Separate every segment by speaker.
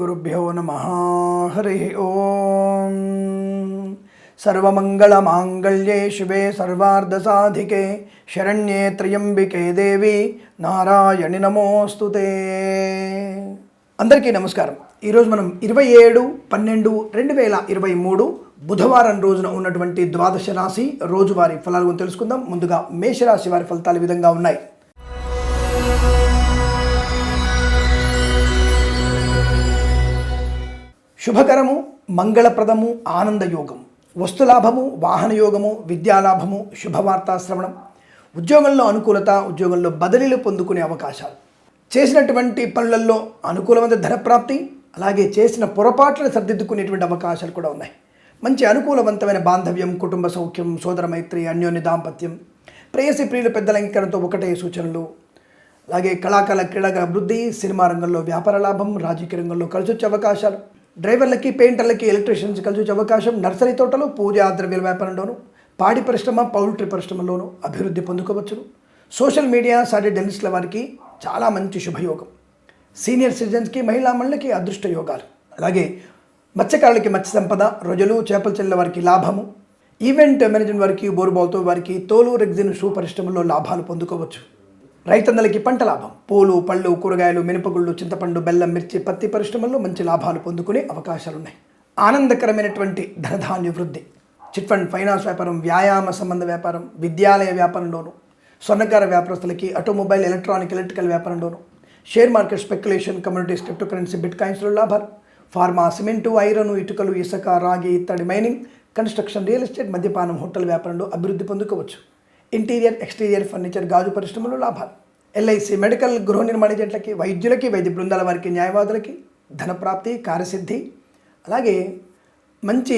Speaker 1: గురుభ్యో నమ హరి ఓం సర్వమంగళమాంగళ్యే శివే సర్వార్ధసాధికే శరణ్యే త్రయంబికే దేవి నారాయణి నమోస్తుతే అందరికీ నమస్కారం. ఈరోజు మనం ఇరవై ఏడు పన్నెండు రెండు వేల ఇరవై మూడు బుధవారం రోజున ఉన్నటువంటి ద్వాదశ రాశి రోజువారి ఫలాలు తెలుసుకుందాం. ముందుగా మేషరాశి వారి ఫలితాలు విధంగా ఉన్నాయి. శుభకరము మంగళప్రదము ఆనందయోగం. వస్తులాభము వాహనయోగము విద్యాలాభము శుభవార్తా శ్రవణం. ఉద్యోగంలో అనుకూలత ఉద్యోగంలో బదిలీలు పొందుకునే అవకాశాలు. చేసినటువంటి పనులలో అనుకూలమైన ధనప్రాప్తి అలాగే చేసిన పొరపాట్లను సర్దిద్దుకునేటువంటి అవకాశాలు కూడా ఉన్నాయి. మంచి అనుకూలవంతమైన బాంధవ్యం కుటుంబ సౌఖ్యం సోదర మైత్రి అన్యోన్య దాంపత్యం ప్రేయసి ప్రియుల పెద్దలంకరణతో ఒకటే సూచనలు. అలాగే కళాకాల క్రీడగా అభివృద్ధి సినిమా రంగంలో వ్యాపార లాభం రాజకీయ రంగంలో కలిసొచ్చే అవకాశాలు. డ్రైవర్లకి పెయింటర్లకి ఎలక్ట్రీషియన్స్ కలిసి వచ్చే అవకాశం నర్సరీ తోటలు పూజా ద్రవ్యాల వ్యాపారంలోను పాడి పరిశ్రమ పౌల్ట్రీ పరిశ్రమలోను అభివృద్ధి పొందుకోవచ్చును. సోషల్ మీడియా సాటి డెలిస్ట్ల వారికి చాలా మంచి శుభయోగం. సీనియర్ సిటిజన్స్కి మహిళా మహిళలకి అదృష్ట యోగాలు. అలాగే మత్స్యకారులకి మత్స్య సంపద రొజలు చేపల చెల్లెల వారికి లాభము. ఈవెంట్ మేనేజ్మెంట్ వారికి బోరుబావుతో వారికి తోలు రెగ్జిన్ షూ పరిశ్రమలో లాభాలు పొందుకోవచ్చు. రైతన్నలకి పంట లాభం. పూలు పళ్ళు కూరగాయలు మినపగుళ్ళు చింతపండు బెల్లం మిర్చి పత్తి పరిశ్రమల్లో మంచి లాభాలు పొందుకునే అవకాశాలున్నాయి. ఆనందకరమైనటువంటి ధనధాన్య వృద్ధి. చిట్ ఫండ్ ఫైనాన్స్ వ్యాపారం వ్యాయామ సంబంధ వ్యాపారం విద్యాలయ వ్యాపారంలోను స్వర్ణకార వ్యాపారస్తులకి automobile electronic electrical వ్యాపారంలోను share market speculation communities crypto currency bit కాయిన్స్లో లాభాలు. ఫార్మా సిమెంటు ఐరన్ ఇటుకలు ఇసుక రాగి ఇత్తడి మైనింగ్ కన్స్ట్రక్షన్ రియల్ ఎస్టేట్ మద్యపానం హోటల్ వ్యాపారంలో అభివృద్ధి పొందుకోవచ్చు. ఇంటీరియర్ ఎక్స్టీరియర్ ఫర్నిచర్ గాజు పరిశ్రమలో లాభాలు. ఎల్ఐసి మెడికల్ గృహ నిర్మాణ ఏజెంట్లకి వైద్యులకి వైద్య బృందాల వారికి న్యాయవాదులకి ధనప్రాప్తి కార్యసిద్ధి అలాగే మంచి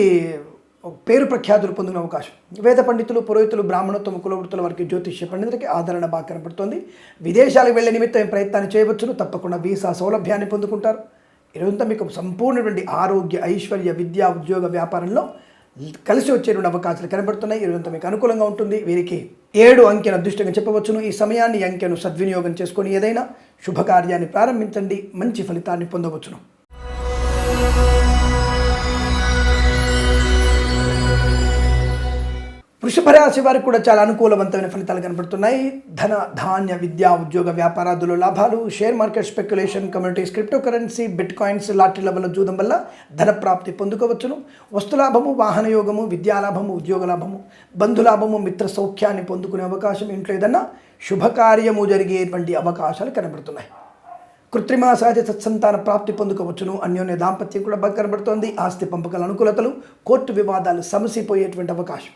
Speaker 1: పేరు ప్రఖ్యాతులు పొందిన అవకాశం. వేద పండితులు పురోహితులు బ్రాహ్మణోత్తమ కులవృత్తుల వారికి జ్యోతిష్య పండితులకి ఆదరణ బాగా కనపడుతోంది. విదేశాలకు వెళ్ళే నిమిత్తం ప్రయత్నాన్ని చేయవచ్చును. తప్పకుండా వీసా సౌలభ్యాన్ని పొందుకుంటారు. ఈరోజంతా మీకు సంపూర్ణటువంటి ఆరోగ్య ఐశ్వర్య విద్యా ఉద్యోగ వ్యాపారంలో కలిసి వచ్చేటువంటి అవకాశాలు కనబడుతున్నాయి. ఇదంతా మీకు అనుకూలంగా ఉంటుంది. వీరికి ఏడు అంకెను అదృష్టంగా చెప్పవచ్చును. ఈ సమయాన్ని అంకెను సద్వినియోగం చేసుకొని ఏదైనా శుభకార్యాన్ని ప్రారంభించండి. మంచి ఫలితాన్ని పొందవచ్చును. వృషభ రాశి వారికి కూడా చాలా అనుకూలవంతమైన ఫలితాలు కనబడుతున్నాయి ధన ధాన్య విద్యా ఉద్యోగ వ్యాపారాదులు లాభాలు share market speculation communities crypto currency bit coins లాటరీల వల్ల జూదం వల్ల ధన ప్రాప్తి పొందుకోవచ్చును వస్తులాభము వాహన యోగము విద్యాలాభము ఉద్యోగ లాభము బంధులాభము మిత్ర సౌఖ్యాన్ని పొందుకునే అవకాశం ఇంట్లో ఏదన్నా శుభకార్యము జరిగేటువంటి అవకాశాలు కనబడుతున్నాయి. కృత్రిమ సహజ సత్సంతాన ప్రాప్తి పొందుకోవచ్చును. అన్యోన్య దాంపత్యం కూడా బాగా కనబడుతోంది. ఆస్తి పంపకాల అనుకూలతలు కోర్టు వివాదాలు సమసిపోయేటువంటి అవకాశం.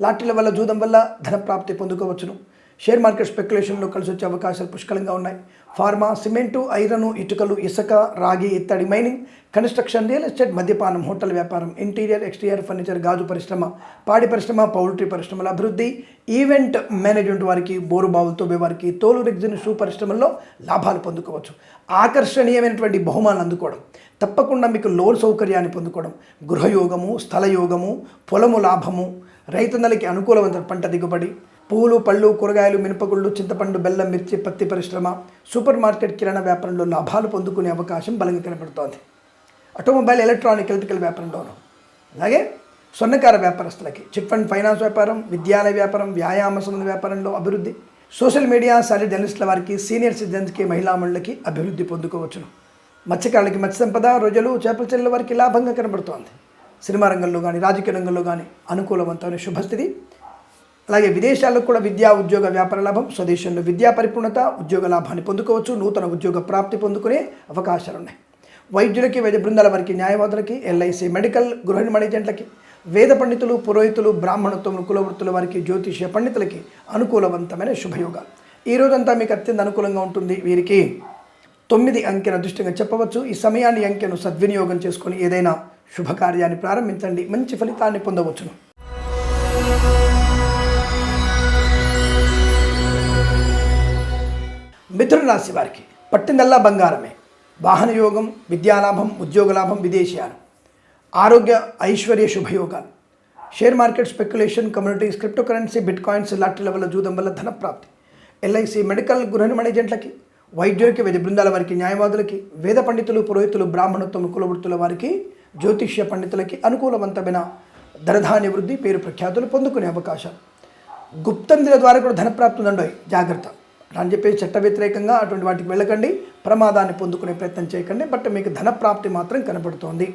Speaker 1: లాటరీల వల్ల జూదం వల్ల ధన ప్రాప్తి పొందుకోవచ్చును. షేర్ మార్కెట్ స్పెక్యులేషన్లో కలిసి వచ్చే అవకాశాలు పుష్కలంగా ఉన్నాయి. ఫార్మా సిమెంటు ఐరను ఇటుకలు ఇసుక రాగి ఇత్తడి మైనింగ్ కన్స్ట్రక్షన్ రియల్ ఎస్టేట్ మద్యపానం హోటల్ వ్యాపారం ఇంటీరియర్ ఎక్స్టీరియర్ ఫర్నిచర్ గాజు పరిశ్రమ పాడి పరిశ్రమ పౌల్ట్రీ పరిశ్రమల అభివృద్ధి ఈవెంట్ మేనేజ్మెంట్ వారికి బోరు బావులతో వారికి తోలు రెగ్జిన్ షూ పరిశ్రమల్లో లాభాలు పొందుకోవచ్చు. ఆకర్షణీయమైనటువంటి బహుమానాలు అందుకోవడం. తప్పకుండా మీకు లోన్ సౌకర్యాన్ని పొందుకోవడం. గృహయోగము స్థలయోగము పొలము లాభము రైతన్నలకి అనుకూలమైన పంట దిగుబడి పూలు పళ్ళు కూరగాయలు మినపగుళ్ళు చింతపండు బెల్లం మిర్చి పత్తి పరిశ్రమ సూపర్ మార్కెట్ కిరాణా వ్యాపారంలో లాభాలు పొందుకునే అవకాశం బలంగా కనబడుతోంది. ఆటోమొబైల్ ఎలక్ట్రానిక్ ఎలక్ట్రికల్ వ్యాపారంలోనూ. అలాగే స్వర్ణకార వ్యాపారస్తులకి చిట్ ఫండ్ ఫైనాన్స్ వ్యాపారం విద్యాలయ వ్యాపారం వ్యాయామ సంబంధ వ్యాపారంలో అభివృద్ధి సోషల్ మీడియా సాలి జర్నలిస్టుల వారికి సీనియర్ సిటిజన్స్కి మహిళా అభివృద్ధి పొందుకోవచ్చును. మత్స్యకారులకి మత్స్య సంపద రోజులు చేపల చెల్లెల వారికి లాభంగా కనబడుతోంది. సినిమా రంగంలో కానీ రాజకీయ రంగంలో కానీ అనుకూలవంతమైన శుభస్థితి. అలాగే విదేశాల్లో కూడా విద్యా ఉద్యోగ వ్యాపార లాభం స్వదేశంలో విద్యా పరిపూర్ణత ఉద్యోగ లాభాన్ని పొందుకోవచ్చు నూతన ఉద్యోగ ప్రాప్తి పొందుకునే అవకాశాలు ఉన్నాయి వైద్యులకి వైద్య బృందాల వారికి న్యాయవాదులకి ఎల్ఐసి మెడికల్ గృహ నిర్మాణ ఏజెంట్లకి వేద పండితులు పురోహితులు బ్రాహ్మణత్వం కులవృత్తుల వారికి జ్యోతిష్య పండితులకి అనుకూలవంతమైన శుభయోగాలు. ఈ రోజంతా మీకు అత్యంత అనుకూలంగా ఉంటుంది. వీరికి తొమ్మిది అంకెను అదృష్టంగా చెప్పవచ్చు. ఈ సమయాన్ని అంకెను సద్వినియోగం చేసుకొని ఏదైనా శుభకార్యాన్ని ప్రారంభించండి. మంచి ఫలితాన్ని పొందవచ్చును. మిథున రాశి వారికి పట్టిందల్లా బంగారమే. వాహన యోగం విద్యాలాభం ఉద్యోగ లాభం విదేశీయాలు. ఆరోగ్య ఐశ్వర్య శుభయోగాలు. Share market speculation communities crypto currency bit coins లాటరీల వల్ల జూదం వల్ల ధన ప్రాప్తి ఎల్ఐసి మెడికల్ గృహ నిర్మాణ ఏజెంట్లకి వైద్యులకి వైద్య బృందాల వారికి న్యాయవాదులకి వేద పండితులు పురోహితులు బ్రాహ్మణోత్తమ కులవృత్తుల వారికి జ్యోతిష్య పండితులకి అనుకూలవంతమైన ధనధాన్య వృద్ధి పేరు ప్రఖ్యాతులు పొందుకునే అవకాశాలు గుప్తందుల ద్వారా కూడా ధనప్రాప్తి ఉందండి. జాగ్రత్త. అని చెప్పేసి చట్ట వ్యతిరేకంగా అటువంటి వాటికి వెళ్ళకండి. ప్రమాదాన్ని పొందుకునే ప్రయత్నం చేయకండి. బట్ మీకు ధనప్రాప్తి మాత్రం కనబడుతోంది.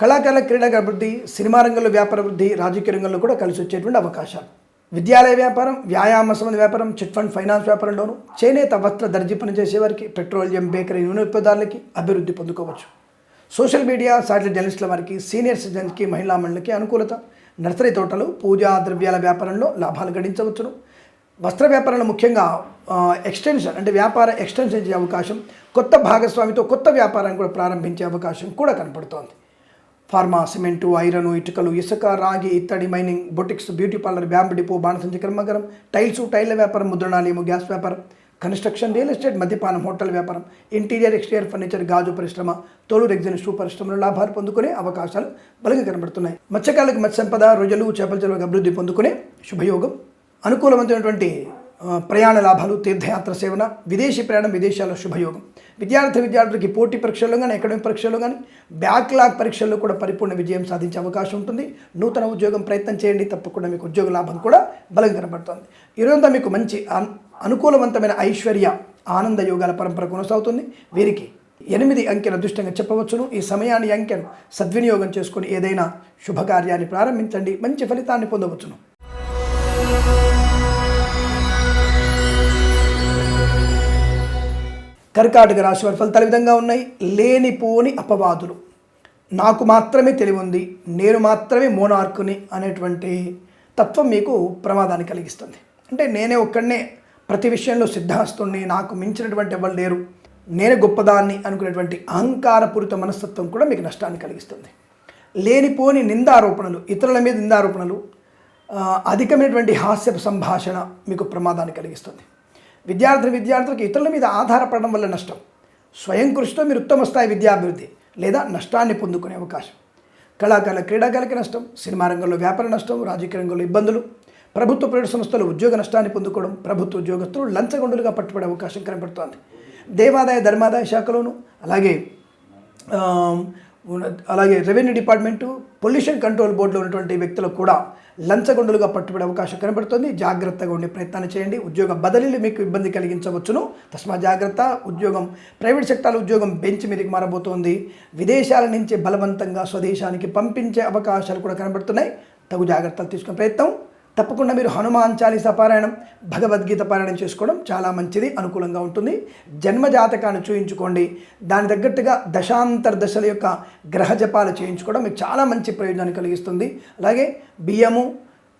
Speaker 1: కళాకారుల క్రీడా అభివృద్ధి సినిమా రంగంలో వ్యాపార వృద్ధి రాజకీయ రంగంలో కూడా కలిసి వచ్చేటువంటి అవకాశాలు. విద్యాలయ వ్యాపారం వ్యాయామ సంబంధ వ్యాపారం చిట్ ఫండ్ ఫైనాన్స్ వ్యాపారంలోను చేనేత వస్త్ర దర్జీ పని చేసేవారికి పెట్రోలియం బేకరీ నూనె ఉత్పత్తుదారులకి అభివృద్ధి పొందుకోవచ్చు. సోషల్ మీడియా సాటిలైట్ జర్నలిస్టుల వారికి సీనియర్ సిటిజన్స్కి మహిళా మండలికి అనుకూలత. నర్సరీ తోటలు పూజా ద్రవ్యాల వ్యాపారంలో లాభాలు గడించవచ్చును. వస్త్ర వ్యాపారంలో ముఖ్యంగా ఎక్స్టెన్షన్ అంటే వ్యాపార ఎక్స్టెన్షన్ చేసే అవకాశం కొత్త భాగస్వామితో కొత్త వ్యాపారాన్ని కూడా ప్రారంభించే అవకాశం కూడా కనపడుతోంది. ఫార్మా సిమెంటు ఐరన్ ఇటుకలు ఇసుక రాగి ఇత్తడి mining boutiques beauty parlour bamboo depot బాణసంచి కర్మగరం టైల్స్ టైల్ల వ్యాపారం ముద్రణాలయము గ్యాస్ వ్యాపారం. కన్స్ట్రక్షన్ రియల్ ఎస్టేట్ మద్యపానం హోటల్ వ్యాపారం ఇంటీరియర్ ఎక్స్టీరియర్ ఫర్నిచర్ గాజు పరిశ్రమ తోలు రెగ్జిన్ షూ పరిశ్రమలో లాభాలు పొందుకునే అవకాశాలు బలంగా కనబడుతున్నాయి. మత్స్యకారులకు మత్స్య సంపద రొయ్యలు చేపల చెరువులకు అభివృద్ధి పొందుకునే శుభయోగం. అనుకూలవంతమైనటువంటి ప్రయాణ లాభాలు తీర్థయాత్ర సేవన విదేశీ ప్రయాణం విదేశాల్లో శుభయోగం. విద్యార్థి విద్యార్థులకి పోటీ పరీక్షల్లో కానీ అకాడమిక్ పరీక్షల్లో కానీ బ్యాక్లాగ్ పరీక్షల్లో కూడా పరిపూర్ణ విజయం సాధించే అవకాశం ఉంటుంది. నూతన ఉద్యోగం ప్రయత్నం చేయండి తప్పకుండా మీకు ఉద్యోగ లాభం కూడా బలం కనబడుతుంది. ఈరోజంతా మీకు మంచి అనుకూలవంతమైన ఐశ్వర్య ఆనంద యోగాల పరంపర కొనసాగుతుంది. వీరికి ఎనిమిది అంకెను అదృష్టంగా చెప్పవచ్చును. ఈ సమయాన్ని అంకెను సద్వినియోగం చేసుకుని ఏదైనా శుభకార్యాన్ని ప్రారంభించండి. మంచి ఫలితాన్ని పొందవచ్చును. కర్కాటక రాశి వారి ఫలితాలు విధంగా ఉన్నాయి. లేనిపోని అపవాదులు. నాకు మాత్రమే తెలివి ఉంది. నేను మాత్రమే మోనార్కుని అనేటువంటి తత్వం మీకు ప్రమాదాన్ని కలిగిస్తుంది. అంటే నేనే ఒక్కడనే ప్రతి విషయంలో సిద్ధాస్తుని నాకు మించినటువంటి ఎవరు లేరు. నేనే గొప్పదాన్ని అనుకునేటువంటి అహంకారపూరిత మనస్తత్వం కూడా మీకు నష్టాన్ని కలిగిస్తుంది. లేనిపోని నిందారోపణలు ఇతరుల మీద నిందారోపణలు అధికమైనటువంటి హాస్యపు సంభాషణ మీకు ప్రమాదాన్ని కలిగిస్తుంది. విద్యార్థి విద్యార్థులకు ఇతరుల మీద ఆధారపడడం వల్ల నష్టం. స్వయం కృషితో మీరు ఉత్తమ స్థాయి విద్యాభివృద్ధి లేదా నష్టాన్ని పొందుకునే అవకాశం. కళాకారుల క్రీడాకారులకి నష్టం సినిమా రంగంలో వ్యాపార నష్టం రాజకీయ రంగంలో ఇబ్బందులు ప్రభుత్వ ప్రైవేట్ సంస్థలు ఉద్యోగ నష్టాన్ని పొందుకోవడం ప్రభుత్వ ఉద్యోగస్తులు లంచగొండులుగా పట్టుబడే అవకాశం కనబడుతోంది. దేవాదాయ ధర్మాదాయ శాఖలోను అలాగే అలాగే రెవెన్యూ డిపార్ట్మెంటు పొల్యూషన్ కంట్రోల్ బోర్డులో ఉన్నటువంటి వ్యక్తులకు కూడా లంచగొండలుగా పట్టుబడే అవకాశం కనబడుతుంది. జాగ్రత్తగా ఉండే ప్రయత్నాన్ని చేయండి. ఉద్యోగ బదిలీలు మీకు ఇబ్బంది కలిగించవచ్చును. తస్మా జాగ్రత్త. ఉద్యోగం ప్రైవేట్ సెక్టార్ ఉద్యోగం బెంచ్ మీదకి మారబోతోంది. విదేశాల నుంచి బలవంతంగా స్వదేశానికి పంపించే అవకాశాలు కూడా కనబడుతున్నాయి. తగు జాగ్రత్తలు తీసుకునే ప్రయత్నం. తప్పకుండా మీరు హనుమాన్ చాలీసా పారాయణం భగవద్గీత పారాయణం చేసుకోవడం చాలా మంచిది అనుకూలంగా ఉంటుంది. జన్మ జాతకాన్ని చూయించుకోండి. దాని తగ్గట్టుగా దశాంతర దశల యొక్క గ్రహ జపాలు చేయించుకోవడం మీకు చాలా మంచి ప్రయోజనాన్ని కలిగిస్తుంది. అలాగే బియ్యము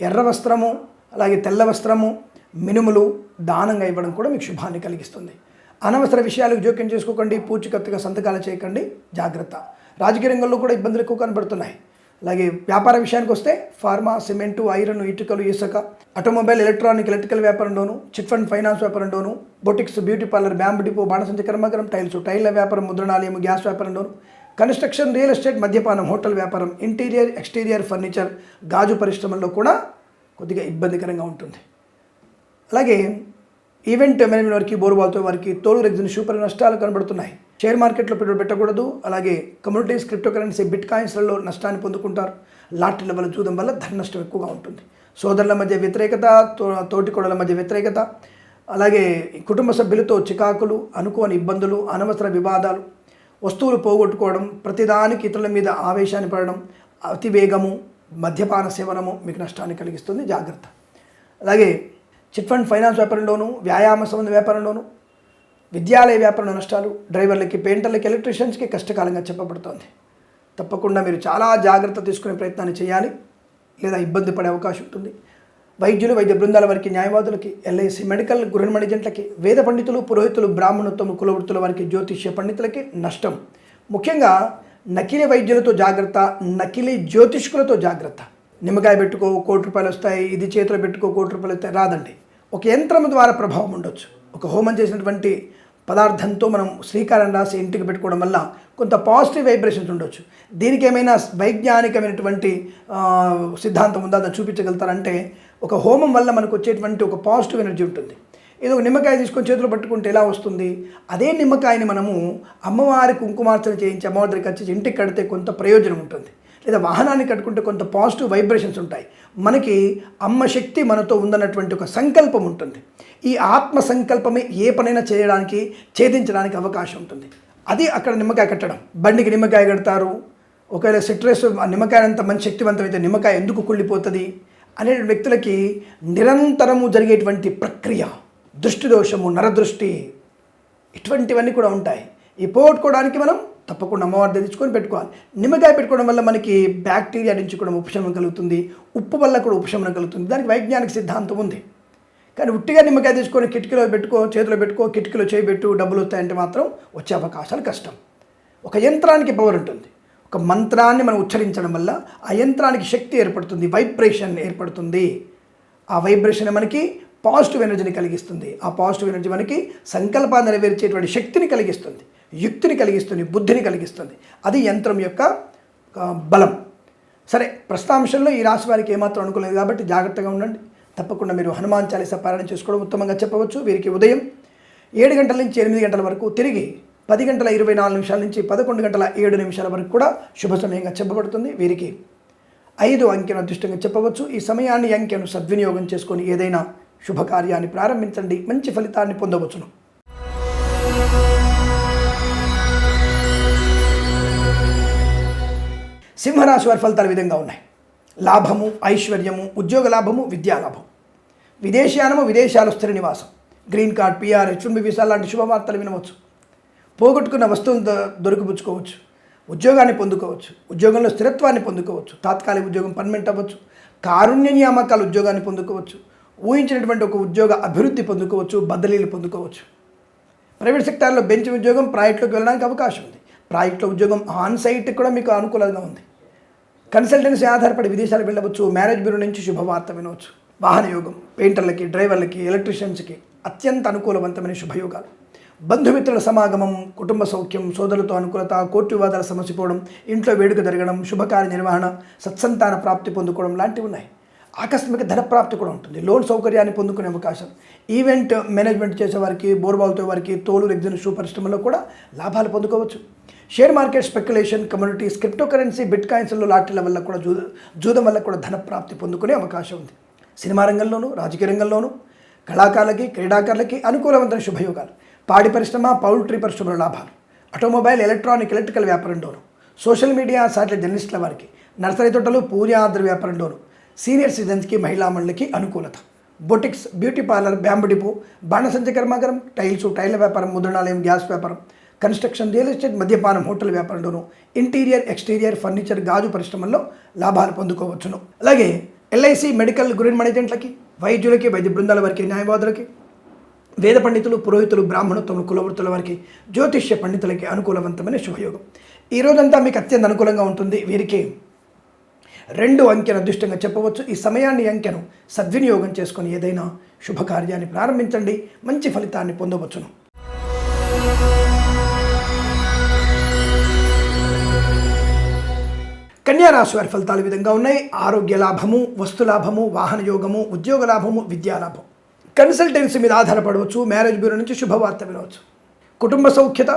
Speaker 1: ఎర్ర వస్త్రము అలాగే తెల్ల వస్త్రము మినుములు దానంగా ఇవ్వడం కూడా మీకు శుభాన్ని కలిగిస్తుంది. అనవసర విషయాలకు జోక్యం చేసుకోకండి పూచికత్తుగా సంతకాలు చేయకండి జాగ్రత్త. రాజకీయ రంగంలో కూడా ఇబ్బందులు ఎక్కువ కనబడుతున్నాయి. అలాగే వ్యాపార విషయానికి వస్తే ఫార్మా సిమెంటు ఐరన్ ఇటుకలు ఇసుక ఆటోమొబైల్ ఎలక్ట్రానిక్ ఎలక్ట్రికల్ వ్యాపారంలోను chit fund finance వ్యాపారంలోను boutiques beauty parlour bamboo depot బాణసంచ కర్మకరం టైల్స్ టైల్ల వ్యాపారం ముద్రణాలయం గ్యాస్ వ్యాపారంలోను కన్స్ట్రక్షన్ రియల్ ఎస్టేట్ మద్యపానం హోటల్ వ్యాపారం ఇంటీరియర్ ఎక్స్టీరియర్ ఫర్నిచర్ గాజు పరిశ్రమల్లో కూడా కొద్దిగా ఇబ్బందికరంగా ఉంటుంది. అలాగే ఈవెంట్ మేనేజ్మెంట్ వారికి బోరుబాల్తో వారికి తోలు రెగ్జిన్ సూపర్ నష్టాలు కనబడుతున్నాయి. షేర్ మార్కెట్లో పెట్టుబడి పెట్టకూడదు. అలాగే కమ్యూనిటీస్ క్రిప్టో కరెన్సీ బిట్ కాయిన్స్లలో నష్టాన్ని పొందుకుంటారు. లాటరీల వల్ల చూడడం వల్ల ధన నష్టం ఎక్కువగా ఉంటుంది. సోదరుల మధ్య వ్యతిరేకత తో తోటికోడల మధ్య వ్యతిరేకత అలాగే కుటుంబ సభ్యులతో చికాకులు అనుకోని ఇబ్బందులు అనవసర వివాదాలు వస్తువులు పోగొట్టుకోవడం ప్రతిదానికి ఇతరుల మీద ఆవేశాన్ని పడడం అతివేగము మద్యపాన సేవనము మీకు నష్టాన్ని కలిగిస్తుంది. జాగ్రత్త. అలాగే చిట్ ఫండ్ ఫైనాన్స్ వ్యాపారంలోను వ్యాయామ సంబంధ వ్యాపారంలోనూ విద్యాలయ వ్యాపార నష్టాలు డ్రైవర్లకి పెయింటర్లకి ఎలక్ట్రీషియన్స్కి కష్టకాలంగా చెప్పబడుతోంది. తప్పకుండా మీరు చాలా జాగ్రత్త తీసుకునే ప్రయత్నాన్ని చేయాలి. లేదా ఇబ్బంది పడే అవకాశం ఉంటుంది. వైద్యులు వైద్య బృందాల వారికి న్యాయవాదులకి ఎల్ఐసి మెడికల్ గృహ ఏజెంట్లకి వేద పండితులు పురోహితులు బ్రాహ్మణోత్తమ కులవృత్తుల వారికి జ్యోతిష్య పండితులకి నష్టం. ముఖ్యంగా నకిలీ వైద్యులతో జాగ్రత్త నకిలీ జ్యోతిష్కులతో జాగ్రత్త. నిమ్మకాయ పెట్టుకో కోటి రూపాయలు వస్తాయి. ఇది చేతిలో పెట్టుకో కోటి రూపాయలు వస్తాయి. రాదండి. ఒక యంత్రం ద్వారా ప్రభావం ఉండొచ్చు. ఒక హోమం చేసినటువంటి పదార్థంతో మనం శ్రీకారం రాసి ఇంటికి పెట్టుకోవడం వల్ల కొంత పాజిటివ్ వైబ్రేషన్స్ ఉండొచ్చు. దీనికి ఏమైనా వైజ్ఞానికమైనటువంటి సిద్ధాంతం ఉందా? దాన్ని చూపించగలుగుతారంటే ఒక హోమం వల్ల మనకు వచ్చేటువంటి ఒక పాజిటివ్ ఎనర్జీ ఉంటుంది. ఏదో ఒక నిమ్మకాయ తీసుకొని చేతిలో పట్టుకుంటే ఎలా వస్తుంది? అదే నిమ్మకాయని మనము అమ్మవారి కుంకుమార్చన చేయించి అమ్మవారి దగ్గరికి వచ్చి ఇంటికి కడితే కొంత ప్రయోజనం ఉంటుంది. లేదా వాహనాన్ని కట్టుకుంటే కొంత పాజిటివ్ వైబ్రేషన్స్ ఉంటాయి. మనకి అమ్మ శక్తి మనతో ఉందన్నటువంటి ఒక సంకల్పం ఉంటుంది. ఈ ఆత్మ సంకల్పమే ఏ పనైనా చేయడానికి ఛేదించడానికి అవకాశం ఉంటుంది. అది అక్కడ నిమ్మకాయ కట్టడం. బండికి నిమ్మకాయ కడతారు. ఒకవేళ సిట్రస్ నిమ్మకాయనంత నిమ్మకాయ అంత మంచి శక్తివంతమైతే నిమ్మకాయ ఎందుకు కుళ్ళిపోతుంది? అనే వ్యక్తులకి నిరంతరము జరిగేటువంటి ప్రక్రియ దృష్టి దోషము నరదృష్టి ఇటువంటివన్నీ కూడా ఉంటాయి. ఈ పోగొట్టుకోవడానికి మనం తప్పకుండా అమ్మవారి తెచ్చుకొని పెట్టుకోవాలి. నిమ్మకాయ పెట్టుకోవడం వల్ల మనకి బ్యాక్టీరియా నుంచి కూడా ఉపశమనం కలుగుతుంది. ఉప్పు వల్ల కూడా ఉపశమనం కలుగుతుంది. దానికి వైజ్ఞానిక సిద్ధాంతం ఉంది. కానీ ఉట్టిగా నిమ్మకాయ తీసుకొని కిటికీలో పెట్టుకో చేతిలో పెట్టుకో కిటికీలో చేయబెట్టు డబ్బులు వస్తాయంటే మాత్రం వచ్చే అవకాశాలు కష్టం. ఒక యంత్రానికి పవర్ ఉంటుంది. ఒక మంత్రాన్ని మనం ఉచ్చరించడం వల్ల ఆ యంత్రానికి శక్తి ఏర్పడుతుంది వైబ్రేషన్ ఏర్పడుతుంది. ఆ వైబ్రేషన్ మనకి పాజిటివ్ ఎనర్జీని కలిగిస్తుంది. ఆ పాజిటివ్ ఎనర్జీ మనకి సంకల్పాన్ని నెరవేర్చేటువంటి శక్తిని కలిగిస్తుంది. యుక్తిని కలిగిస్తుంది బుద్ధిని కలిగిస్తుంది. అది యంత్రం యొక్క బలం. సరే ప్రస్తాంశంలో ఈ రాశి వారికి ఏమాత్రం అనుకోలేదు కాబట్టి జాగ్రత్తగా ఉండండి. తప్పకుండా మీరు హనుమాన్ చాలీసా పారాయణ చేసుకోవడం ఉత్తమంగా చెప్పవచ్చు. వీరికి ఉదయం ఏడు గంటల నుంచి ఎనిమిది గంటల వరకు తిరిగి పది గంటల ఇరవై నాలుగు నిమిషాల నుంచి పదకొండు గంటల ఏడు నిమిషాల వరకు కూడా శుభ సమయంగా చెప్పబడుతుంది. వీరికి ఐదు అంకెను అదృష్టంగా చెప్పవచ్చు. ఈ సమయాన్ని అంకెను సద్వినియోగం చేసుకొని ఏదైనా శుభకార్యాన్ని ప్రారంభించండి. మంచి ఫలితాన్ని పొందవచ్చును. సింహరాశి వారి ఫలితాలు విధంగా ఉన్నాయి. లాభము ఐశ్వర్యము ఉద్యోగ లాభము విద్యా లాభం. విదేశీయానము విదేశాలు స్థిర నివాసం. Green card PR H visa లాంటి శుభవార్తలు వినవచ్చు. పోగొట్టుకున్న వస్తువును దొరికిపుచ్చుకోవచ్చు. ఉద్యోగాన్ని పొందుకోవచ్చు. ఉద్యోగంలో స్థిరత్వాన్ని పొందుకోవచ్చు. తాత్కాలిక ఉద్యోగం పర్మనెంట్ అవ్వచ్చు. కారుణ్య నియామకాలు ఉద్యోగాన్ని పొందుకోవచ్చు. ఊహించినటువంటి ఒక ఉద్యోగ అభివృద్ధి పొందుకోవచ్చు. బదిలీలు పొందుకోవచ్చు. ప్రైవేట్ సెక్టార్లో బెంచ్ ఉద్యోగం ప్రాజెక్టులోకి వెళ్ళడానికి అవకాశం ఉంది. ప్రాజెక్టులో ఉద్యోగం ఆన్ సైట్ కూడా మీకు అనుకూలంగా ఉంది. కన్సల్టెన్సీ ఆధారపడి విదేశాలు వెళ్ళవచ్చు మ్యారేజ్ బ్యూరో నుంచి శుభవార్త వినవచ్చు. వాహన యోగం పెయింటర్లకి డ్రైవర్లకి ఎలక్ట్రీషియన్స్కి అత్యంత అనుకూలవంతమైన శుభయోగాలు. బంధుమిత్రుల సమాగమం కుటుంబ సౌఖ్యం సోదరులతో అనుకూలత కోర్టు వివాదాల సమసిపోవడం ఇంట్లో వేడుక జరగడం శుభకార్య నిర్వహణ సత్సంతాన ప్రాప్తి పొందుకోవడం లాంటివి ఉన్నాయి. ఆకస్మిక ధన ప్రాప్తి కూడా ఉంటుంది. లోన్ సౌకర్యాన్ని పొందుకునే అవకాశం. ఈవెంట్ మేనేజ్మెంట్ చేసేవారికి బోర్బాల్తో వారికి తోలు రెగ్జిన్ షూ పరిశ్రమలో కూడా లాభాలు పొందుకోవచ్చు. Share market speculation communities crypto currency bit కాయిన్స్లో లాటరీల వల్ల కూడా జూ జూదం వల్ల కూడా ధన ప్రాప్తి పొందుకునే అవకాశం ఉంది. సినిమా రంగంలోనూ రాజకీయ రంగంలోనూ కళాకారులకి క్రీడాకారులకి అనుకూలవంతమైన శుభయోగాలు. పాడి పరిశ్రమ పౌల్ట్రీ పరిశ్రమల లాభాలు. ఆటోమొబైల్ ఎలక్ట్రానిక్ ఎలక్ట్రికల్ వ్యాపారంలోను సోషల్ మీడియా సాటిలైట్ జర్నలిస్టుల వారికి. నర్సరీ తోటలు పూజాద్ర ఆర్డర్ వ్యాపారంలోను సీనియర్ సిటిజన్స్కి మహిళా మండలికి అనుకూలత. Boutiques beauty parlour bamboo depot బాణసంచ కర్మాగారం టైల్స్ టైల్ వ్యాపారం ముద్రణాలయం గ్యాస్ వ్యాపారం కన్స్ట్రక్షన్ రియల్ ఎస్టేట్ మద్యపానం హోటల్ వ్యాపారంలోను ఇంటీరియర్ ఎక్స్టీరియర్ ఫర్నిచర్ గాజు పరిశ్రమల్లో లాభాలు పొందుకోవచ్చును. అలాగే ఎల్ఐసి మెడికల్ గురిన్ మేనేజెంట్లకి వైద్యులకి వైద్య బృందాల వారికి న్యాయవాదులకి వేద పండితులు పురోహితులు బ్రాహ్మణోత్తములు కులవృత్తుల వారికి జ్యోతిష్య పండితులకి అనుకూలవంతమైన శుభయోగం. ఈ రోజంతా మీకు అత్యంత అనుకూలంగా ఉంటుంది. వీరికి రెండు అంకెను అదృష్టంగా చెప్పవచ్చు. ఈ సమయాన్ని అంకెను సద్వినియోగం చేసుకొని ఏదైనా శుభకార్యాన్ని ప్రారంభించండి. మంచి ఫలితాన్ని పొందవచ్చును. రాశి వారి ఫలితాలు ఈ విధంగా ఉన్నాయి. ఆరోగ్య లాభము వస్తు లాభము వాహన యోగము ఉద్యోగ లాభము విద్యా లాభం. కన్సల్టెన్సీ మీద ఆధారపడవచ్చు. మ్యారేజ్ బ్యూరో నుంచి శుభవార్త వినవచ్చు. కుటుంబ సౌఖ్యత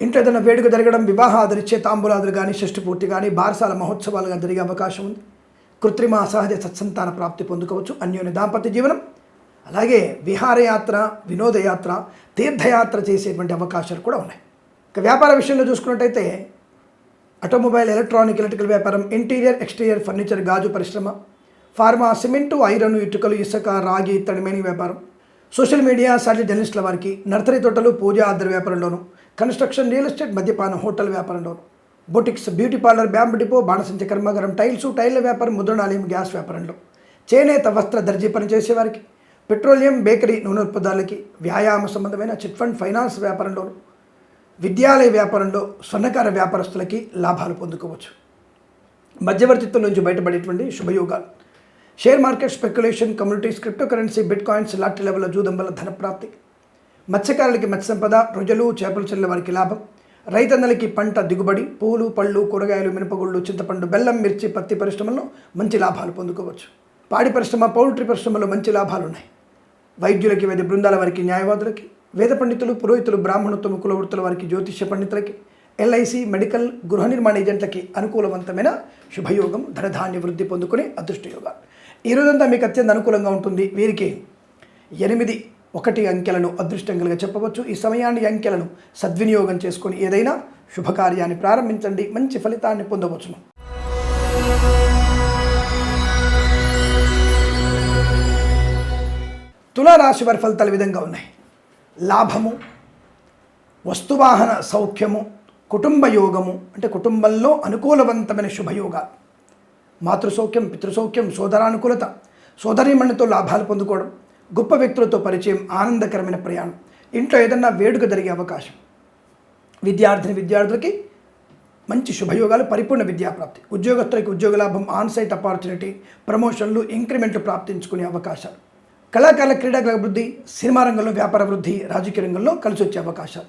Speaker 1: ఇంట్లో ఏదైనా వేడుక జరగడం వివాహాదరిచ్చే తాంబూలాదులు కానీ షష్ఠి పూర్తి కానీ బారసాల మహోత్సవాలుగా జరిగే అవకాశం ఉంది. కృత్రిమ అసహజ సత్సంతాన ప్రాప్తి పొందుకోవచ్చు. అన్యోన్య దాంపత్య జీవనం అలాగే విహారయాత్ర వినోదయాత్ర తీర్థయాత్ర చేసేటువంటి అవకాశాలు కూడా ఉన్నాయి. ఇక వ్యాపార విషయంలో చూసుకున్నట్టయితే ఆటోమొబైల్ ఎలక్ట్రానిక్ ఎలక్ట్రికల్ వ్యాపారం ఇంటీరియర్ ఎక్స్టీరియర్ ఫర్నిచర్ గాజు పరిశ్రమ ఫార్మా సిమెంటు ఐరన్ ఇటుకలు ఇసుక రాగి తడిమేని వ్యాపారం. సోషల్ మీడియా సాటిలైట్ జర్నలిస్టుల వారికి నర్సరీ తోటలు పూజ ఆధార వ్యాపారంలోను కన్స్ట్రక్షన్ రియల్ ఎస్టేట్ మద్యపానం hotel వ్యాపారంలోను. Boutiques beauty parlour bamboo depot బాణసంచ కర్మాగారం టైల్స్ టైల్ల వ్యాపారం ముద్రణాలయం గ్యాస్ వ్యాపారంలో. చేనేత వస్త్ర దర్జీ పనిచేసేవారికి పెట్రోలియం బేకరీ నూనె ఉత్పత్తులకి వ్యాయామ సంబంధమైన చిట్ ఫండ్ ఫైనాన్స్ వ్యాపారంలోను. విద్యాలయ వ్యాపారంలో స్వర్ణకార వ్యాపారస్తులకి లాభాలు పొందుకోవచ్చు. మధ్యవర్తిత్వం నుంచి బయటపడేటువంటి శుభయోగాలు. Share market speculation communities crypto currency bit coins lottery level జూదం వల్ల ధనప్రాప్తి. మత్స్యకారులకి మత్స్య సంపద రొజలు చేపలు చెల్లె వారికి లాభం. రైతన్నలకి పంట దిగుబడి పూలు పళ్ళు కూరగాయలు మినపగుళ్ళు చింతపండు బెల్లం మిర్చి పత్తి పరిశ్రమల్లో మంచి లాభాలు పొందుకోవచ్చు. పాడి పరిశ్రమ పౌల్ట్రీ పరిశ్రమలో మంచి లాభాలు ఉన్నాయి వైద్యులకి వైద్య బృందాల వారికి న్యాయవాదులకి వేద పండితులు పురోహితులు బ్రాహ్మణోత్తమ కులవృత్తుల వారికి జ్యోతిష్య పండితులకి ఎల్ఐసి మెడికల్ గృహ నిర్మాణ ఏజెంట్లకి అనుకూలవంతమైన శుభయోగం ధనధాన్య వృద్ధి పొందుకునే అదృష్టయోగం. ఈరోజంతా మీకు అత్యంత అనుకూలంగా ఉంటుంది. వీరికి ఎనిమిది ఒకటి అంకెలను అదృష్టంగా చెప్పవచ్చు. ఈ సమయాన్ని అంకెలను సద్వినియోగం చేసుకొని ఏదైనా శుభకార్యాన్ని ప్రారంభించండి. మంచి ఫలితాన్ని పొందవచ్చును. తులారాశి వారి ఫలితాలు విధంగా ఉన్నాయి. లాభము వస్తువాహన సౌఖ్యము కుటుంబ యోగము అంటే కుటుంబంలో అనుకూలవంతమైన శుభయోగాలు మాతృసౌఖ్యం పితృసౌఖ్యం సోదరానుకూలత సోదరీమణితో లాభాలు పొందుకోవడం గొప్ప వ్యక్తులతో పరిచయం ఆనందకరమైన ప్రయాణం ఇంట్లో ఏదన్నా వేడుక జరిగే అవకాశం విద్యార్థిని విద్యార్థులకి మంచి శుభయోగాలు పరిపూర్ణ విద్యాప్రాప్తి ఉద్యోగస్తులకి ఉద్యోగ లాభం ఆన్సైట్ అపార్చునిటీ ప్రమోషన్లు ఇంక్రిమెంట్లు ప్రాప్తించుకునే అవకాశాలు. కళాకారుల క్రీడల అభివృద్ధి సినిమా రంగంలో వ్యాపార వృద్ధి రాజకీయ రంగంలో కలిసి వచ్చే అవకాశాలు.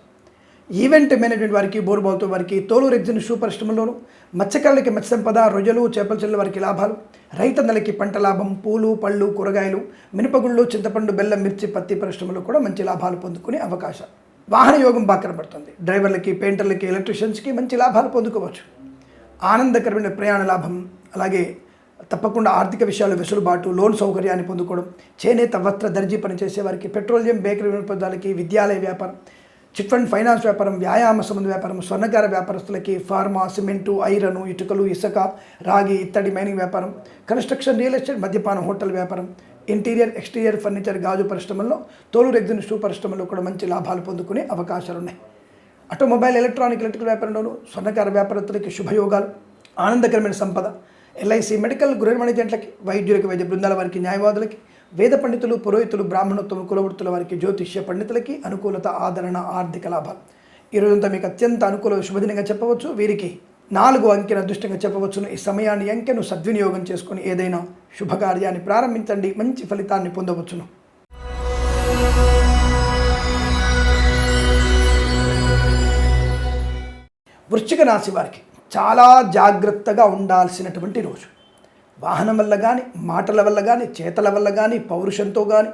Speaker 1: ఈవెంట్ మేనేజ్మెంట్ వారికి బోరుబావుతో వారికి తోలు ఎగ్జిన్ షూ పరిశ్రమలోను మత్స్యకారులకి మత్స్య సంపద రొయ్యలు చేపల చెల్లెల వారికి లాభాలు. రైతన్నలకి పంట లాభం పూలు పళ్ళు కూరగాయలు మినపగుళ్ళు చింతపండు బెల్లం మిర్చి పత్తి పరిశ్రమలో కూడా మంచి లాభాలు పొందుకునే అవకాశం. వాహన యోగం బాగా కనబడుతుంది. డ్రైవర్లకి పెయింటర్లకి ఎలక్ట్రీషియన్స్కి మంచి లాభాలు పొందుకోవచ్చు. ఆనందకరమైన ప్రయాణ లాభం అలాగే తప్పకుండా ఆర్థిక విషయాలు వెసులుబాటు లోన్ సౌకర్యాన్ని పొందుకోవడం చేనేత వస్త్ర దర్జీ పనిచేసే వారికి పెట్రోలియం బేకరీ వినోదాలకి విద్యాలయ వ్యాపారం చిట్ ఫండ్ ఫైనాన్స్ వ్యాపారం వ్యాయామ సంబంధ వ్యాపారం స్వర్ణకార వ్యాపారస్తులకి ఫార్మా సిమెంటు ఐరను ఇటుకలు ఇసుక రాగి ఇత్తడి మైనింగ్ వ్యాపారం కన్స్ట్రక్షన్ రియల్ ఎస్టేట్ మద్యపానం హోటల్ వ్యాపారం ఇంటీరియర్ ఎక్స్టీరియర్ ఫర్నిచర్ గాజు పరిశ్రమల్లో తోలు రెగ్జిన్ షూ పరిశ్రమలో కూడా మంచి లాభాలు పొందుకునే అవకాశాలు ఉన్నాయి ఆటోమొబైల్ ఎలక్ట్రానిక్ ఎలక్ట్రికల్ వ్యాపారంలోనూ స్వర్ణకార వ్యాపారస్తులకి శుభయోగాలు ఆనందకరమైన సంపద ఎల్ఐసి మెడికల్ గృహ మేనేజెంట్లకి వైద్యులకి వైద్య బృందాల వారికి న్యాయవాదులకి వేద పండితులు పురోహితులు బ్రాహ్మణోత్తమ కులవృత్తుల వారికి జ్యోతిష్య పండితులకి అనుకూలత ఆదరణ ఆర్థిక లాభాలు. ఈ మీకు అత్యంత అనుకూల శుభదినంగా చెప్పవచ్చు. వీరికి నాలుగు అంకెను అదృష్టంగా చెప్పవచ్చును. ఈ సమయాన్ని అంకెను సద్వినియోగం చేసుకుని ఏదైనా శుభకార్యాన్ని ప్రారంభించండి. మంచి ఫలితాన్ని పొందవచ్చును. వృశ్చిక రాశి వారికి చాలా జాగ్రత్తగా ఉండాల్సినటువంటి రోజు. వాహనం వల్ల కానీ మాటల వల్ల కానీ చేతల వల్ల కానీ పౌరుషంతో కానీ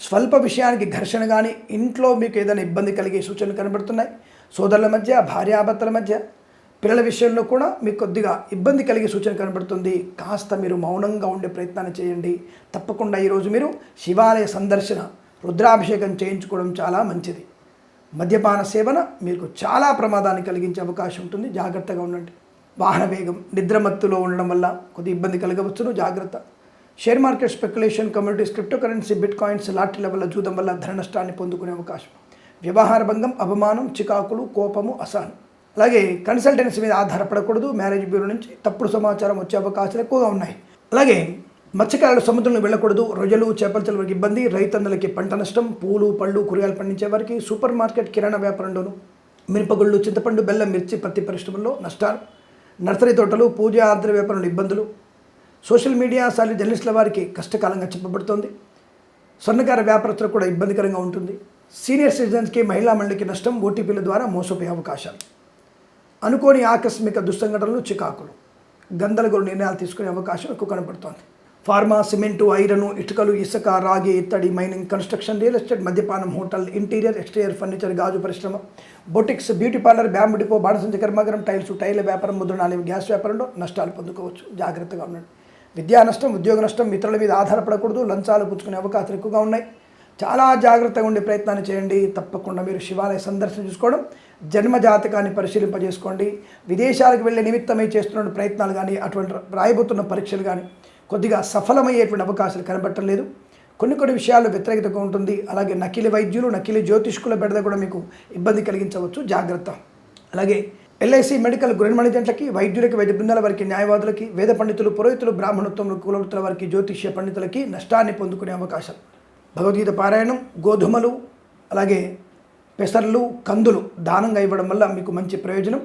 Speaker 1: స్వల్ప విషయానికి ఘర్షణ కానీ ఇంట్లో మీకు ఏదైనా ఇబ్బంది కలిగే సూచనలు కనబడుతున్నాయి. సోదరుల మధ్య భార్యాభర్తల మధ్య పిల్లల విషయంలో కూడా మీకు కొద్దిగా ఇబ్బంది కలిగే సూచన కనబడుతుంది. కాస్త మీరు మౌనంగా ఉండే ప్రయత్నాన్ని చేయండి. తప్పకుండా ఈరోజు మీరు శివాలయ సందర్శన రుద్రాభిషేకం చేయించుకోవడం చాలా మంచిది. మద్యపాన సేవన మీకు చాలా ప్రమాదాన్ని కలిగించే అవకాశం ఉంటుంది. జాగ్రత్తగా ఉండండి. వాహన వేగం నిద్రమత్తులో ఉండడం వల్ల కొద్ది ఇబ్బంది కలగవచ్చును. జాగ్రత్త. Share market speculation communities crypto currency bit coins లాటరీల వల్ల జూదం వల్ల ధన నష్టాన్ని పొందుకునే అవకాశం. వ్యవహార భంగం అవమానం చికాకులు కోపము అసహనం. అలాగే కన్సల్టెన్సీ మీద ఆధారపడకూడదు. మ్యారేజ్ బ్యూరో నుంచి తప్పుడు సమాచారం వచ్చే అవకాశాలు ఎక్కువగా ఉన్నాయి. అలాగే మత్స్యకారులు సముద్రంలో వెళ్ళకూడదు రొయ్యలు చేపల చెలవరికి ఇబ్బంది రైతన్నలకి పంట నష్టం పూలు పళ్ళు కూరగాయలు పండించే వారికి సూపర్ మార్కెట్ కిరాణా వ్యాపారంలోను. మిరపగుళ్ళు చింతపండు బెల్లం మిర్చి పత్తి పరిశ్రమల్లో నష్టాలు. నర్సరీ తోటలు పూజ ఆర్ద్ర వ్యాపారంలో ఇబ్బందులు. సోషల్ మీడియా సాలి జర్నలిస్టుల వారికి కష్టకాలంగా చెప్పబడుతోంది. స్వర్ణకార వ్యాపారస్తులకు కూడా ఇబ్బందికరంగా ఉంటుంది. సీనియర్ సిటిజన్స్కి మహిళా మండలికి నష్టం ఓటీపీల ద్వారా మోసపోయే అవకాశాలు. అనుకోని ఆకస్మిక దుస్సంఘటనలు చికాకులు. గందరగోళ నిర్ణయాలు తీసుకునే అవకాశం ఎక్కువ కనబడుతోంది ఫార్మా సిమెంటు ఐరను ఇటుకలు ఇసుక రాగి ఇత్తడి మైనింగ్ కన్స్ట్రక్షన్ రియల్ ఎస్టేట్ మద్యపానం హోటల్ ఇంటీరియర్ ఎక్స్టీరియర్ ఫర్నిచర్ గాజు పరిశ్రమ boutiques beauty parlour bamboo depot బాణసంచ కర్మాగారం టైల్స్ టైల్ వ్యాపారం ముద్రణాలయం గ్యాస్ వ్యాపారంలో నష్టాలు పొందుకోవచ్చు. జాగ్రత్తగా ఉండండి. విద్యా నష్టం ఉద్యోగ నష్టం ఇతరుల మీద ఆధారపడకూడదు. లంచాలు పుచ్చుకునే అవకాశాలు ఎక్కువగా ఉన్నాయి. చాలా జాగ్రత్తగా ఉండే ప్రయత్నాన్ని చేయండి. తప్పకుండా మీరు శివాలయ సందర్శన చూసుకోవడం జన్మ జాతకాన్ని పరిశీలింపజేసుకోండి. విదేశాలకు వెళ్ళే నిమిత్తమై చేస్తున్న ప్రయత్నాలు కానీ అటువంటి రాయబోతున్న పరీక్షలు కానీ కొద్దిగా సఫలమయ్యేటువంటి అవకాశాలు కనబడటం లేదు. కొన్ని కొన్ని విషయాల్లో వ్యతిరేకతగా ఉంటుంది. అలాగే నకిలీ వైద్యులు నకిలీ జ్యోతిష్కుల బెడద కూడా మీకు ఇబ్బంది కలిగించవచ్చు. జాగ్రత్త. అలాగే ఎల్ఐసి మెడికల్ గృహ మేనేజెంట్లకి వైద్యులకి వైద్య బృందాల వారికి న్యాయవాదులకి వేద పండితులు పురోహితులు బ్రాహ్మణోత్తములు కులవృత్తుల వారికి జ్యోతిష్య పండితులకి నష్టాన్ని పొందుకునే అవకాశం భగవద్గీత పారాయణం గోధుమలు అలాగే పెసర్లు కందులు దానంగా ఇవ్వడం వల్ల మీకు మంచి ప్రయోజనం.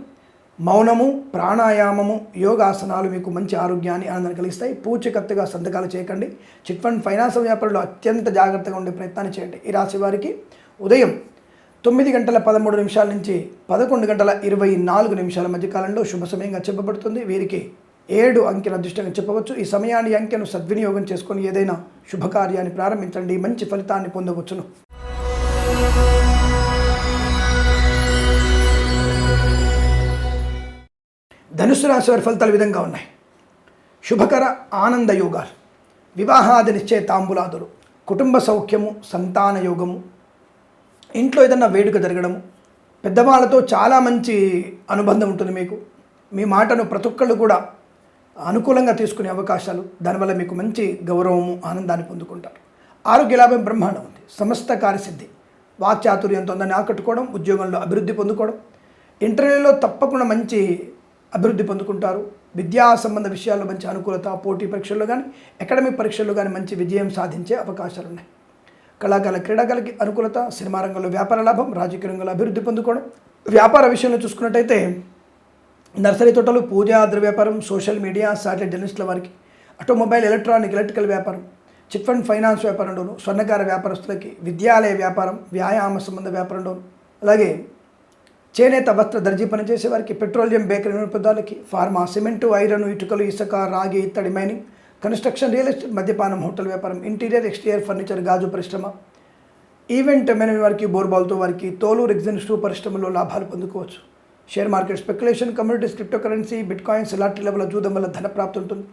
Speaker 1: మౌనము ప్రాణాయామము యోగాసనాలు మీకు మంచి ఆరోగ్యాన్ని ఆనందాన్ని కలిగిస్తాయి. పూచికత్తుగా సంతకాలు చేయకండి. చిట్ ఫండ్ ఫైనాన్స్ వ్యాపారంలో అత్యంత జాగ్రత్తగా ఉండే ప్రయత్నాన్ని చేయండి. ఈ రాశి వారికి ఉదయం తొమ్మిది గంటల పదమూడు నిమిషాల నుంచి పదకొండు గంటల ఇరవై నాలుగు నిమిషాల మధ్య కాలంలో శుభ సమయంగా చెప్పబడుతుంది. వీరికి ఏడు అంకెల అదృష్టంగా చెప్పవచ్చు. ఈ సమయాన్ని అంకెను సద్వినియోగం చేసుకొని ఏదైనా శుభకార్యాన్ని ప్రారంభించండి. మంచి ఫలితాన్ని పొందవచ్చును. ధనుసు రాశి వారి ఫలితాలు విధంగా ఉన్నాయి. శుభకర ఆనంద యోగాలు వివాహాది నిశ్చయ తాంబులాదులు కుటుంబ సౌఖ్యము సంతాన యోగము ఇంట్లో ఏదన్నా వేడుక జరగడము పెద్దవాళ్ళతో చాలా మంచి అనుబంధం ఉంటుంది మీకు. మీ మాటను ప్రతి ఒక్కళ్ళు కూడా అనుకూలంగా తీసుకునే అవకాశాలు దానివల్ల మీకు మంచి గౌరవము ఆనందాన్ని పొందుకుంటారు. ఆరోగ్య లాభం బ్రహ్మాండం ఉంది. సమస్త కార్యసిద్ధి వాక్చాతుర్యంతో ఉందని ఆకట్టుకోవడం ఉద్యోగంలో అభివృద్ధి పొందుకోవడం ఇంటర్వ్యూలో తప్పకుండా మంచి అభివృద్ధి పొందుకుంటారు. విద్యా సంబంధ విషయాల్లో మంచి అనుకూలత పోటీ పరీక్షల్లో కానీ అకాడమిక్ పరీక్షల్లో కానీ మంచి విజయం సాధించే అవకాశాలు ఉన్నాయి. కళాకాల క్రీడాకాలకి అనుకూలత సినిమా రంగంలో వ్యాపార లాభం రాజకీయ రంగంలో అభివృద్ధి పొందుకోవడం. వ్యాపార విషయంలో చూసుకున్నట్టయితే నర్సరీ తోటలు పూజా ద్రవ్య వ్యాపారం సోషల్ మీడియా శాటిలైట్ జర్నలిస్టుల వారికి ఆటోమొబైల్ ఎలక్ట్రానిక్ ఎలక్ట్రికల్ వ్యాపారం చిట్ ఫండ్ ఫైనాన్స్ వ్యాపారంలోను స్వర్ణకార వ్యాపారస్తులకి విద్యాలయ వ్యాపారం వ్యాయామ సంబంధ వ్యాపారంలోను అలాగే చేనేత వస్త్ర దర్జీ పనిచేసే వారికి పెట్రోలియం బేకరీ నిరుపదాలకి ఫార్మా సిమెంటు ఐరన్ ఇటుకలు ఇసుక రాగి ఇత్తడి మైనింగ్ కన్స్ట్రక్షన్ రియల్ ఎస్టేట్ మద్యపానం హోటల్ వ్యాపారం ఇంటీరియర్ ఎక్స్టీరియర్ ఫర్నిచర్ గాజు పరిశ్రమ ఈవెంట్ మేనేజ్ వారికి బోర్బాల్తో వారికి తోలు రెగ్జిన్ స్టూ పరిశ్రమలో లాభాలు పొందుకోవచ్చు. Share market speculation communities crypto currency bit coins lottery level జూదం వల్ల ధన ప్రాప్తి ఉంటుంది.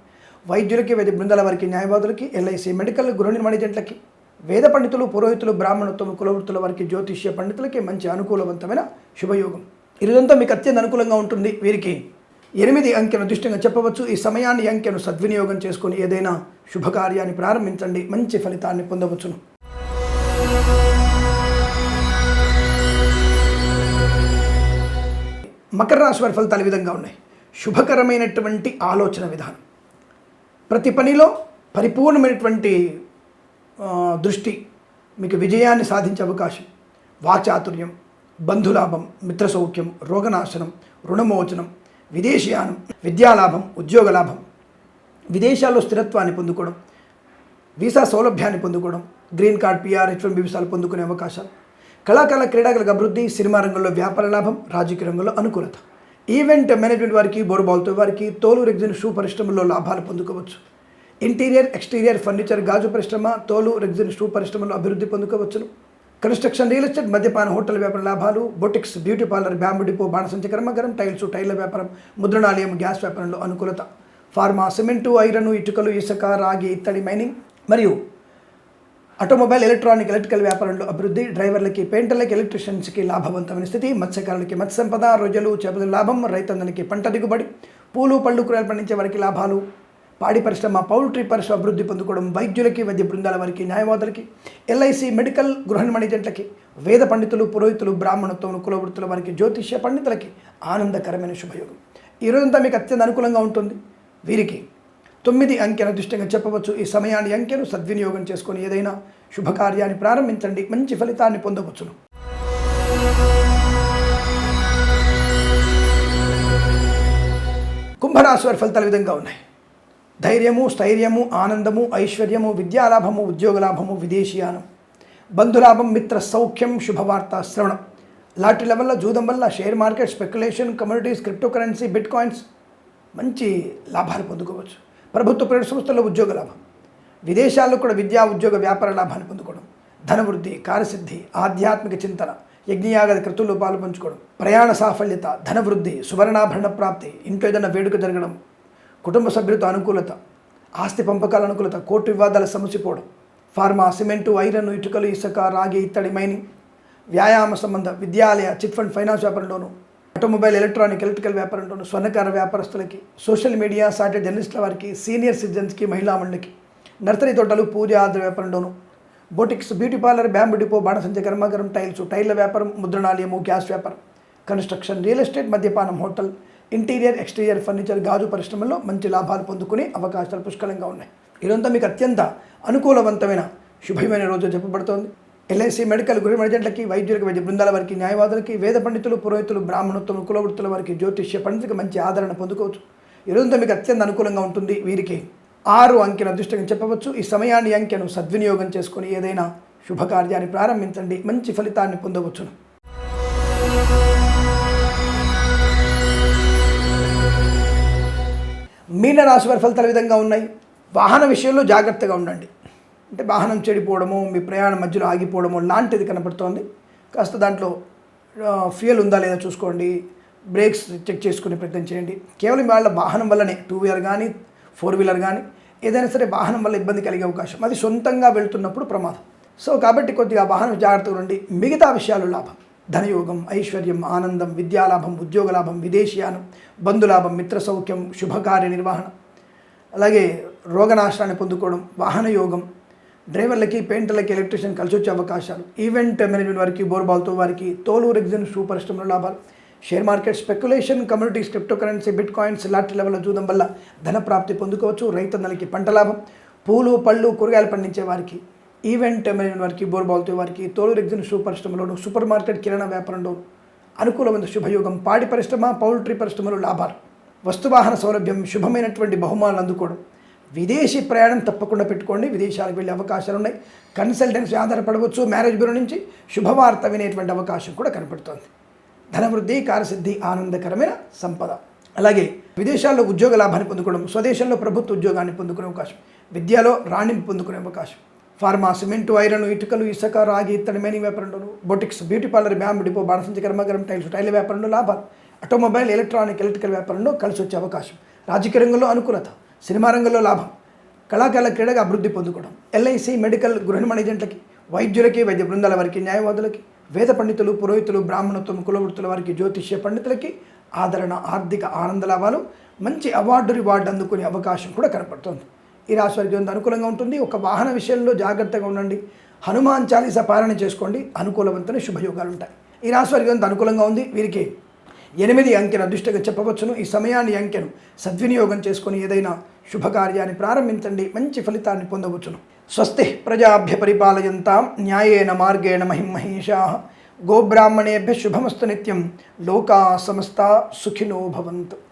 Speaker 1: వైద్యులకి వైద్య బృందాల వారికి న్యాయవాదులకి ఎల్ఐసి మెడికల్ గృహ నిర్మాణ ఏజెంట్లకి వేద పండితులు పురోహితులు బ్రాహ్మణోత్తమ కులవృత్తుల వారికి జ్యోతిష్య పండితులకి మంచి అనుకూలవంతమైన శుభయోగం. ఇదంతా మీకు అత్యంత అనుకూలంగా ఉంటుంది. వీరికి ఎనిమిది అంకెను దృష్టంగా చెప్పవచ్చు. ఈ సమయాన్ని అంకెను సద్వినియోగం చేసుకుని ఏదైనా శుభకార్యాన్ని ప్రారంభించండి. మంచి ఫలితాన్ని పొందవచ్చును. మకర రాశి వారి ఫలితాలు విధంగా ఉన్నాయి. శుభకరమైనటువంటి ఆలోచన విధానం. ప్రతి పనిలో పరిపూర్ణమైనటువంటి దృష్టి మీకు విజయాన్ని సాధించే అవకాశం. వాచాతుర్యం బంధులాభం మిత్రసౌఖ్యం రోగనాశనం రుణమోచనం విదేశీయానం విద్యాలాభం ఉద్యోగ లాభం విదేశాల్లో స్థిరత్వాన్ని పొందుకోవడం వీసా సౌలభ్యాన్ని పొందుకోవడం green card PR H one వీసాలు పొందుకునే అవకాశాలు. కళాకాల క్రీడాకులకు అభివృద్ధి సినిమా రంగంలో వ్యాపార లాభం రాజకీయ రంగంలో అనుకూలత. ఈవెంట్ మేనేజ్మెంట్ వారికి బోర్బాల్తో వారికి తోలు రెగ్జిన్ షూ పరిశ్రమల్లో లాభాలు పొందుకోవచ్చు. ఇంటీరియర్ ఎక్స్టీరియర్ ఫర్నిచర్ గాజు పరిశ్రమ తోలు రెగ్జిన్ షూ పరిశ్రమలో అభివృద్ధి పొందుకోవచ్చును. కన్స్ట్రక్షన్ రియల్ ఎస్టేట్ మద్యపాన హోటల్ వ్యాపార లాభాలు boutiques beauty parlour bamboo depot బాణసంచ కర్మగరం టైల్స్ టైర్ల వ్యాపారం ముద్రణాలయం గ్యాస్ వ్యాపారంలో అనుకూలత. ఫార్మా సిమెంటు ఐరన్ ఇటుకలు ఇసుక రాగి ఇత్తడి మైనింగ్ మరియు ఆటోమొబైల్ ఎలక్ట్రానిక్ ఎలక్ట్రికల్ వ్యాపారంలో అభివృద్ధి డ్రైవర్లకి పెయింటర్లకి ఎలక్ట్రీషియన్స్కి లాభవంతమైన స్థితి మత్స్యకారులకి మత్స్య సంపద రొయ్యలు చేపల లాభం రైతందరికి పంట దిగుబడి. పూలు పళ్ళు కూరలు పండించే వారికి లాభాలు. పాడి పరిశ్రమ పౌల్ట్రీ పరిశ్రమ అభివృద్ధి పొందుకోవడం వైద్యులకి వైద్య బృందాల వారికి న్యాయవాదులకి ఎల్ఐసి మెడికల్ గృహ మణిజెంట్లకి వేద పండితులు పురోహితులు బ్రాహ్మణత్వం కులవృత్తుల వారికి జ్యోతిష్య పండితులకి ఆనందకరమైన శుభయోగం. ఈ మీకు అత్యంత అనుకూలంగా ఉంటుంది. వీరికి తొమ్మిది అంకెల దృష్టిగా చెప్పవచ్చు. ఈ సమయాన్ని అంకెను సద్వినియోగం చేసుకొని ఏదైనా శుభకార్యాన్ని ప్రారంభించండి. మంచి ఫలితాన్ని పొందవచ్చును. కుంభరాశి వారి ఫలితాలు విధంగా ఉన్నాయి. ధైర్యము స్థైర్యము ఆనందము ఐశ్వర్యము విద్యాలాభము ఉద్యోగలాభము విదేశీయానం బంధులాభం మిత్ర సౌఖ్యం శుభవార్త శ్రవణం. లాటరీ లెవెల్లో జూదం వల్ల share market speculation communities crypto currency bit coins మంచి లాభాలు పొందుకోవచ్చు. ప్రభుత్వ ప్రైవేట్ సంస్థల్లో ఉద్యోగ లాభం. విదేశాల్లో కూడా విద్యా ఉద్యోగ వ్యాపార లాభాన్ని పొందుకోవడం. ధనవృద్ధి కార్యసిద్ధి ఆధ్యాత్మిక చింతన యజ్ఞయాగద కృతుల్లో పాలు పంచుకోవడం. ప్రయాణ సాఫల్యత ధనవృద్ధి సువర్ణాభరణ ప్రాప్తి ఇంట్లో ఏదైనా వేడుక జరగడం కుటుంబ సభ్యులతో అనుకూలత ఆస్తి పంపకాల అనుకూలత కోర్టు వివాదాల సమసిపోవడం ఫార్మా సిమెంటు ఐరన్ ఇటుకలు ఇసుక రాగి ఇత్తడి మైనింగ్ వ్యాయామ సంబంధ విద్యాలయ చిట్ ఫండ్ ఫైనాన్స్ వ్యాపారంలోను ఆటోమొబైల్ ఎలక్ట్రానిక్ ఎలక్ట్రికల్ వ్యాపారంలోను స్వర్ణకార వ్యాపారస్తులకి సోషల్ మీడియా సాటిలైట్ జర్నలిస్టుల వారికి సీనియర్ సిటిజన్స్కి మహిళా మండలికి నర్సరీ తోటలు పూజ ఆద్ర వ్యాపారంలోను boutiques beauty parlour bamboo depot బాణసంచ కర్మాగారం టైల్స్ టైర్ల వ్యాపారం ముద్రణాలయము గ్యాస్ వ్యాపారం కన్స్ట్రక్షన్ రియల్ ఎస్టేట్ మద్యపానం హోటల్ ఇంటీరియర్ ఎక్స్టీరియర్ ఫర్నిచర్ గాజు పరిశ్రమల్లో మంచి లాభాలు పొందుకునే అవకాశాలు పుష్కలంగా ఉన్నాయి. ఇదంతా మీకు అత్యంత అనుకూలవంతమైన శుభమైన రోజు చెప్పబడుతోంది. ఎల్ఐసి మెడికల్ గృహ ఏజెంట్లకి వైద్యులకు వైద్య బృందాల వారికి న్యాయవాదులకి వేద పండితులు పురోహితులు బ్రాహ్మణోత్తమ కులవృత్తుల వారికి జ్యోతిష్య పండితులకు మంచి ఆదరణ పొందుకోవచ్చు. ఈ మీకు అత్యంత అనుకూలంగా ఉంటుంది. వీరికి ఆరు అంకెను అదృష్టంగా చెప్పవచ్చు. ఈ సమయాన్ని అంకెను సద్వినియోగం చేసుకుని ఏదైనా శుభకార్యాన్ని ప్రారంభించండి. మంచి ఫలితాన్ని పొందవచ్చును. మీన రాశి వారి ఫలితాలు విధంగా ఉన్నాయి? వాహన విషయంలో జాగ్రత్తగా ఉండండి. అంటే వాహనం చెడిపోవడము మీ ప్రయాణం మధ్యలో ఆగిపోవడము లాంటిది కనపడుతోంది. కాస్త దాంట్లో ఫ్యూయల్ ఉందా లేదా చూసుకోండి. బ్రేక్స్ చెక్ చేసుకునే ప్రయత్నం చేయండి. కేవలం వాళ్ళ వాహనం వల్లనే టూ వీలర్ కానీ ఫోర్ వీలర్ కానీ ఏదైనా సరే వాహనం వల్ల ఇబ్బంది కలిగే అవకాశం. అది సొంతంగా వెళ్తున్నప్పుడు ప్రమాదం. సో కాబట్టి కొద్దిగా వాహనం జాగ్రత్తగా ఉండి మిగతా విషయాలు లాభం. ధనయోగం ఐశ్వర్యం ఆనందం విద్యాలాభం ఉద్యోగ లాభం విదేశీయానం బంధులాభం మిత్ర సౌఖ్యం శుభకార్య నిర్వహణ. అలాగే రోగనాశనాన్ని పొందుకోవడం వాహన యోగం డ్రైవర్లకి పెయింటర్లకి ఎలక్ట్రీషియన్ కలిసి వచ్చే అవకాశాలు. ఈవెంట్ మేనేజ్మెంట్ వారికి బోర్బాల్తో వారికి తోలు ఎగ్జిన్ షూ పరిశ్రమలో లాభాలు. Share market speculation communities crypto currency bit coins lottery level చూడడం వల్ల ధన ప్రాప్తి పొందుకోవచ్చు. రైతన్నలకి పంట లాభం. పూలు పళ్ళు కూరగాయలు పండించే వారికి ఈవెంట్ మేనేజ్మెంట్ వారికి బోర్బాల్తో వారికి తోలు ఎగ్జిన్ షూ పరిశ్రమలోను సూపర్ మార్కెట్ కిరాణా వ్యాపారంలోను అనుకూలమైన శుభయోగం పాడి పరిశ్రమ పౌల్ట్రీ పరిశ్రమలు లాభాలు. వస్తువాహన సౌలభ్యం శుభమైనటువంటి బహుమానాలు అందుకోవడం. విదేశీ ప్రయాణం తప్పకుండా పెట్టుకోండి. విదేశాలకు వెళ్ళే అవకాశాలు ఉన్నాయి. కన్సల్టెన్సీ ఆధారపడవచ్చు. మ్యారేజ్ బ్యూరో నుంచి శుభవార్త వినేటువంటి అవకాశం కూడా కనపడుతోంది. ధనవృద్ధి కార్యసిద్ధి ఆనందకరమైన సంపద. అలాగే విదేశాల్లో ఉద్యోగ లాభాన్ని పొందుకోవడం స్వదేశంలో ప్రభుత్వ ఉద్యోగాన్ని పొందుకునే అవకాశం విద్యలో రాణింపు పొందుకునే అవకాశం. ఫార్మా సిమెంటు ఐరన్ ఇటుకలు ఇసుక రాగి ఇత్తడి మేని వ్యాపారంలో boutiques beauty parlour bamboo depot బాణసంచి కర్మగరం టైల్స్ టైల్ వ్యాపారంలో లాభాలు. ఆటోమొబైల్ ఎలక్ట్రానిక్ ఎలక్ట్రికల్ వ్యాపారంలో కలిసి వచ్చే అవకాశం. రాజకీయ రంగంలో అనుకూలత సినిమా రంగంలో లాభం. కళాకారుల క్రీడగా అభివృద్ధి పొందుకోవడం. ఎల్ఐసి మెడికల్ గృహ ఏజెంట్లకి వైద్యులకి వైద్య బృందాల వారికి న్యాయవాదులకి వేద పండితులు పురోహితులు బ్రాహ్మణత్వం కులవృత్తుల వారికి జ్యోతిష్య పండితులకి ఆదరణ ఆర్థిక ఆనంద లాభాలు. మంచి అవార్డు రివార్డు అందుకునే అవకాశం కూడా కనపడుతుంది. ఈ రాశి వారికి కొంత అనుకూలంగా ఉంటుంది. ఒక వాహన విషయంలో జాగ్రత్తగా ఉండండి. హనుమాన్ చాలీస పాలన చేసుకోండి. అనుకూలవంతమైన శుభయోగాలు ఉంటాయి. ఈ రాశి వారికి కొంత అనుకూలంగా ఉంది. వీరికి ఎనిమిది అంకెను అదృష్టంగా చెప్పవచ్చును. ఈ సమయాన్ని అంకెను సద్వినియోగం చేసుకొని ఏదైనా శుభకార్యాన్ని ప్రారంభించండి. మంచి ఫలితాన్ని పొందవచ్చును. స్వస్తి ప్రజాభ్య పరిపాలయంతాం. న్యాయేన మార్గేణ మహిమహేషా గోబ్రాహ్మణేభ్య శుభమస్తు నిత్యం. లోకా సమస్త సుఖినో భవంతు.